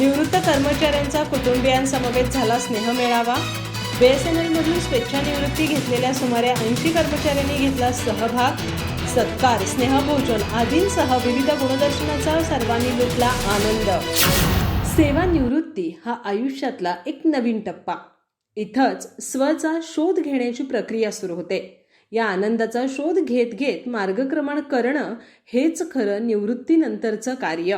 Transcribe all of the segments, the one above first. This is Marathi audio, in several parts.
निवृत्त कर्मचाऱ्यांचा कुटुंबियांसमवेत झाला स्नेहमेळावा बीएसएनएलमधून स्वेच्छानिवृत्ती घेतलेल्या सुमारे ऐंशी कर्मचाऱ्यांनी घेतला सहभाग. सत्कार स्नेहभोजन आदींसह विविध गुणदर्शनाचा सर्वांनी लुटला आनंद. सेवानिवृत्ती हा आयुष्यातला एक नवीन टप्पा. इथंच स्वचा शोध घेण्याची प्रक्रिया सुरू होते. या आनंदाचा शोध घेत घेत मार्गक्रमण करणं हेच खरं निवृत्तीनंतरचं कार्य.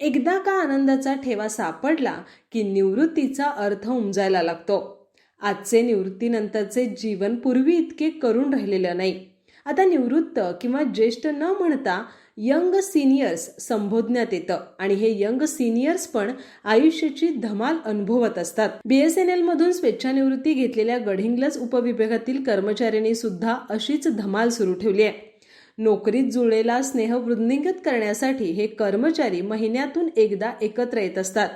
एकदा का आनंदाचा ठेवा सापडला की निवृत्तीचा अर्थ उमजायला लागतो. आजचे निवृत्तीनंतरचे जीवन पूर्वी इतके करून राहिलेलं नाही. आता निवृत्त किंवा ज्येष्ठ न म्हणता यंग सिनियर्स संबोधण्यात येतं आणि हे यंग सिनियर्स पण आयुष्याची धमाल अनुभवत असतात. बीएसएनएल मधून स्वेच्छानिवृत्ती घेतलेल्या गडिंग्लज उपविभागातील कर्मचाऱ्यांनी सुद्धा अशीच धमाल सुरू ठेवली आहे. नोकरीत जुळलेला स्नेह वृद्धिंगत करण्यासाठी हे कर्मचारी महिन्यातून एकदा एकत्र येत असतात.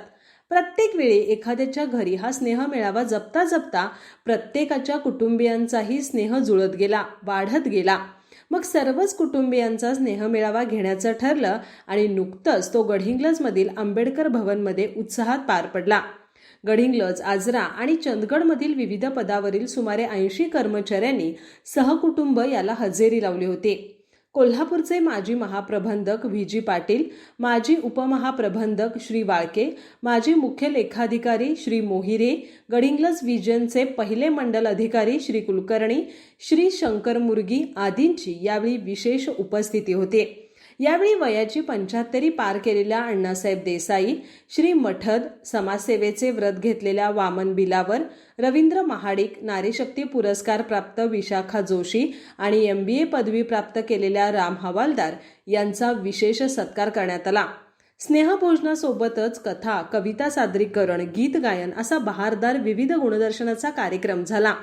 प्रत्येक वेळी एखाद्याच्या घरी हा स्नेह मेळावा जपता जपता प्रत्येकाच्या कुटुंबियांचाही स्नेह जुळत गेला वाढत गेला. मग सर्वच कुटुंबियांचा स्नेह मेळावा घेण्याचं ठरलं आणि नुकतंच तो गडहिंग्लजमधील आंबेडकर भवनमध्ये उत्साहात पार पडला. गडहिंग्लज आजरा आणि चंदगडमधील विविध पदावरील सुमारे ऐंशी कर्मचाऱ्यांनी सहकुटुंब याला हजेरी लावली होती. कोल्हापूरचे माजी महाप्रबंधक व्ही. जी. पाटील माजी उपमहाप्रबंधक श्री वाळके माजी मुख्य लेखाधिकारी श्री मोहिरे गडिंग्लज विजनचे पहिले मंडल अधिकारी श्री कुलकर्णी श्री शंकर मुर्गी आदींची यावेळी विशेष उपस्थिती होती. यावेळी वयाची पंच्याहत्तरी पार केलेल्या अण्णासाहेब देसाई श्री मठद समाजसेवेचे व्रत घेतलेल्या वामन बिलावर रवींद्र महाडिक नारीशक्ती पुरस्कार प्राप्त विशाखा जोशी आणि एम बी ए पदवी प्राप्त केलेल्या राम हवालदार यांचा विशेष सत्कार करण्यात आला. स्नेहभोजनासोबतच कथा कविता सादरीकरण गीत गायन असा बहारदार विविध गुणदर्शनाचा कार्यक्रम झाला.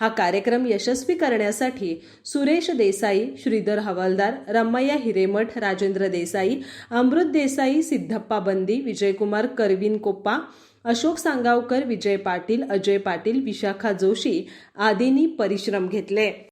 हा कार्यक्रम यशस्वी करण्यासाठी सुरेश देसाई श्रीधर हवालदार रम्मय्या हिरेमठ राजेंद्र देसाई अमृत देसाई सिद्धप्पा बंदी विजयकुमार करविन कोप्पा अशोक सांगावकर विजय पाटील अजय पाटील विशाखा जोशी आदींनी परिश्रम घेतले.